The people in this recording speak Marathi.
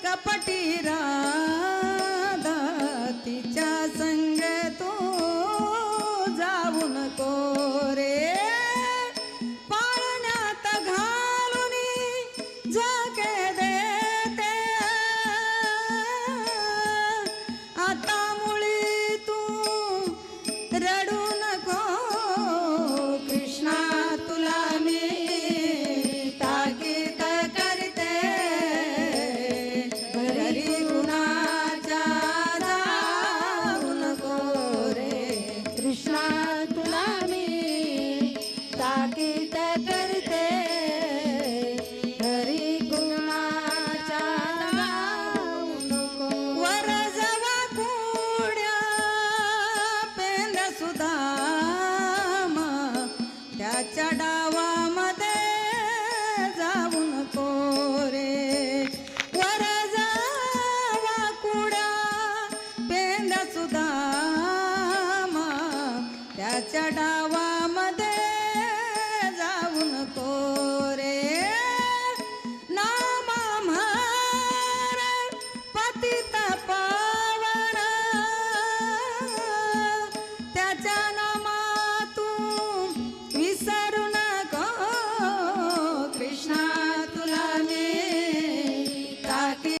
வெட்கப்பட்டீரா त्याच्या डावामध्ये जाऊ नको.